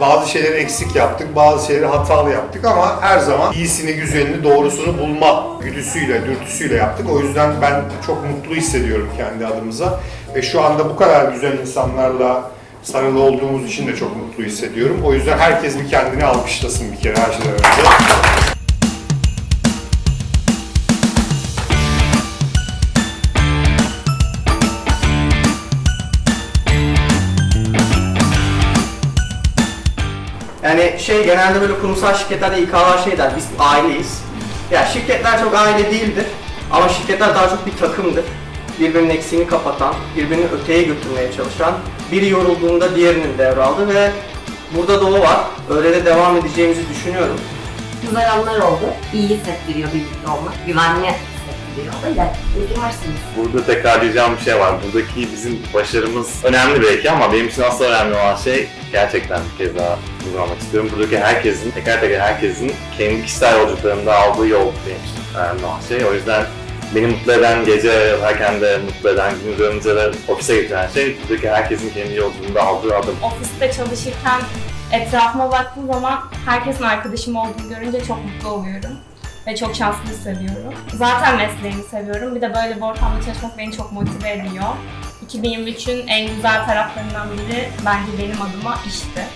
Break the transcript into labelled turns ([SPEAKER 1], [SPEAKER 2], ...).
[SPEAKER 1] Bazı şeyleri eksik yaptık, bazı şeyleri hatalı yaptık ama her zaman iyisini, güzelini, doğrusunu bulma güdüsüyle, dürtüsüyle yaptık. O yüzden ben çok mutlu hissediyorum kendi adımıza. Ve şu anda bu kadar güzel insanlarla sarılı olduğumuz için de çok mutlu hissediyorum. O yüzden herkes bir kendini alkışlasın bir kere her şeyden önce.
[SPEAKER 2] Yani şey genelde böyle kurumsal şirketlerde İK'lar şey der, biz aileyiz. Ya şirketler çok aile değildir ama şirketler daha çok bir takımdır. Birbirinin eksiğini kapatan, birbirini öteye götürmeye çalışan, biri yorulduğunda diğerinin devraldı ve burada da o var. Öyle de devam edeceğimizi düşünüyorum.
[SPEAKER 3] Güzel anlar oldu. İyi hissettiriyor birlikte olmak. Güvenli İyi ki varsınız.
[SPEAKER 4] Burada tekrarlayacağım bir şey var. Buradaki bizim başarımız önemli belki ama benim için asıl önemli olan şey gerçekten bir kez daha vurgulamak istiyorum. Buradaki herkesin, teker teker herkesin kendi kişisel yolculuklarında aldığı yol benim için önemli olan şey. O yüzden beni mutlu eden, gece yatarken de mutlu eden, gün dönünce de ofise getiren şey buradaki herkesin kendi yolculuğunda aldığı adım.
[SPEAKER 5] ofiste çalışırken etrafıma baktığım zaman herkesin arkadaşım olduğunu görünce çok mutlu oluyorum. Ve çok şanslı hissediyorum. Zaten mesleğimi seviyorum. Bir de böyle bir ortamda çalışmak beni çok motive ediyor. 2023'ün en güzel taraflarından biri bence benim adıma işti.